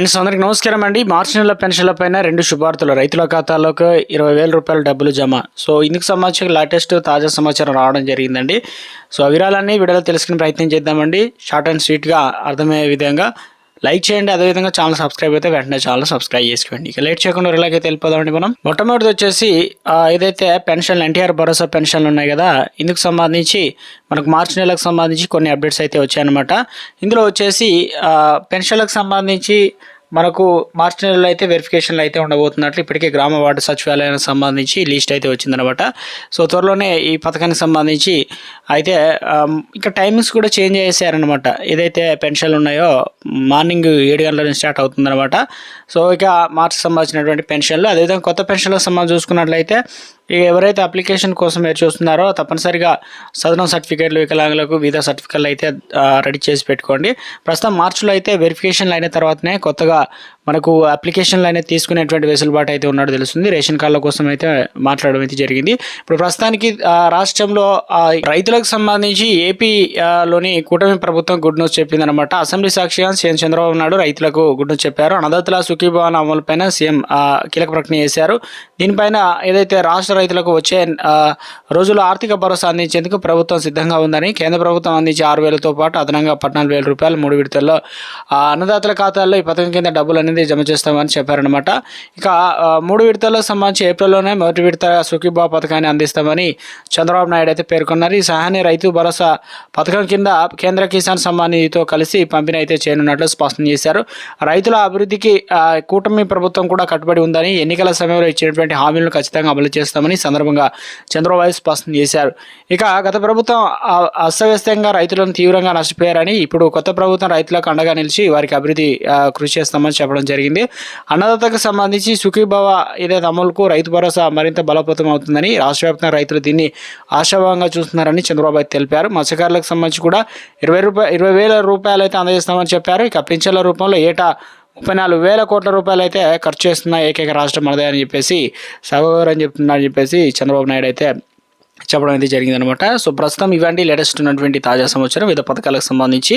Friends అందరికి నమస్కారం అండి. మార్చి నెల పెన్షన్ల పైన రెండు శుభార్తలు. రైతుల ఖాతాలోకి ఇరవై వేల రూపాయల డబ్బులు జమ. సో ఇందుకు సంబంధించిన లేటెస్ట్ తాజా సమాచారం రావడం జరిగిందండి. సో ఆ వివరాలన్నీ వీడియోలో తెలుసుకునే ప్రయత్నం చేద్దామండి. షార్ట్ అండ్ స్వీట్గా అర్థమయ్యే విధంగా లైక్ చేయండి. అదేవిధంగా ఛానల్ సబ్స్క్రైబ్ అయితే వెంటనే ఛానల్ సబ్స్క్రైబ్ చేసుకోండి. ఇక లేట్ చేయకుండా ఇలాగైతే వెళ్ళిపోదామండి మనం. మొట్టమొదటి వచ్చేసి ఏదైతే పెన్షన్లు ఎన్టీఆర్ భరోసా పెన్షన్లు ఉన్నాయి కదా ఇందుకు సంబంధించి మనకు మార్చి నెలకు సంబంధించి కొన్ని అప్డేట్స్ అయితే వచ్చాయన్నమాట. ఇందులో వచ్చేసి పెన్షన్లకు సంబంధించి మనకు మార్చి నెలలో అయితే వెరిఫికేషన్లు అయితే ఉండబోతున్నట్లు ఇప్పటికే గ్రామ వార్డు సచివాలయానికి సంబంధించి లిస్ట్ అయితే వచ్చిందనమాట సో త్వరలోనే ఈ పథకానికి సంబంధించి అయితే ఇక ఇంకా టైమింగ్స్ కూడా చేంజ్ చేశారనమాట ఏదైతే పెన్షన్లు ఉన్నాయో మార్నింగ్ ఏడు గంటల నుంచి స్టార్ట్ అవుతుందనమాట సో ఇక మార్చి సంబంధించినటువంటి పెన్షన్లు అదేవిధంగా కొత్త పెన్షన్లకు సంబంధించి చూసుకున్నట్లయితే ఇక ఎవరైతే అప్లికేషన్ కోసం మీరు చూస్తున్నారో తప్పనిసరిగా సదనం సర్టిఫికేట్లు వికలాంగులకు వివిధ సర్టిఫికేట్లు అయితే రెడీ చేసి పెట్టుకోండి. ప్రస్తుతం మార్చిలో అయితే వెరిఫికేషన్లు అయిన తర్వాతనే కొత్తగా మనకు అప్లికేషన్లు అనేది తీసుకునేటువంటి వెసులుబాటు అయితే ఉన్నట్టు తెలుస్తుంది. రేషన్ కార్డుల కోసం అయితే మాట్లాడడం అయితే జరిగింది. ఇప్పుడు ప్రస్తుతానికి రాష్ట్రంలో రైతులకు సంబంధించి ఏపీలోని కూటమి ప్రభుత్వం గుడ్ న్యూస్ చెప్పిందనమాట అసెంబ్లీ సాక్షిగా సీఎం చంద్రబాబు నాయుడు రైతులకు గుడ్ న్యూస్ చెప్పారు. అన్నదాతల సుఖీభవన్ అమలుపైన సీఎం కీలక ప్రకటన చేశారు. దీనిపైన ఏదైతే రాష్ట్ర రైతులకు వచ్చే రోజుల్లో ఆర్థిక భరోసా అందించేందుకు ప్రభుత్వం సిద్ధంగా ఉందని కేంద్ర ప్రభుత్వం అందించే ఆరు వేలతో పాటు అదనంగా పద్నాలుగు వేల రూపాయలు మూడు విడతల్లో అన్నదాతల ఖాతాల్లో ఈ పథకం కింద డబ్బులు అనేది జమ చేస్తామని చెప్పారనమాట ఇక మూడు విడతల్లో సంబంధించి ఏప్రిల్లోనే మొదటి విడత సుఖీబా పథకాన్ని అందిస్తామని చంద్రబాబు నాయుడు అయితే పేర్కొన్నారు. ఈ సహాయాన్ని రైతు భరోసా పథకం కింద కేంద్ర కిసాన్ సమ్మాన్ నిధితో కలిసి పంపిణీ అయితే చేయనున్నట్లు స్పష్టం చేశారు. రైతుల అభివృద్ధికి కూటమి ప్రభుత్వం కూడా కట్టుబడి ఉందని ఎన్నికల సమయంలో ఇచ్చినటువంటి హామీలను ఖచ్చితంగా అమలు చేస్తామని చేస్తామని సందర్భంగా చంద్రబాబు స్పష్టం చేశారు. ఇక గత ప్రభుత్వం అస్తవ్యస్తంగా రైతులను తీవ్రంగా నష్టపోయారని ఇప్పుడు కొత్త ప్రభుత్వం రైతులకు అండగా నిలిచి వారికి అభివృద్ధి కృషి చేస్తామని చెప్పడం జరిగింది. అన్నదాతకు సంబంధించి సుఖీభావ ఇదే అమలుకు రైతు భరోసా మరింత బలోపేతం అవుతుందని రాష్ట్ర వ్యాప్తంగా రైతులు దీన్ని ఆశాభావంగా చూస్తున్నారని చంద్రబాబు తెలిపారు. మత్స్యకారులకు సంబంధించి కూడా ఇరవై రూపాయ ఇరవై వేల రూపాయలు అయితే అందజేస్తామని చెప్పారు. ఇక పింఛన్ల రూపంలో ఏటా ముప్పై నాలుగు వేల కోట్ల రూపాయలు అయితే ఖర్చు చేస్తున్న ఏకైక రాష్ట్రం మనదే అని చెప్పేసి సగోరని చెప్తున్నారని చెప్పేసి చంద్రబాబు నాయుడు అయితే చెప్పడం అయితే జరిగిందనమాట. సో ప్రస్తుతం ఇవన్నీ లేటెస్ట్ ఉన్నటువంటి తాజా సమాచారం వివిధ పథకాలకు సంబంధించి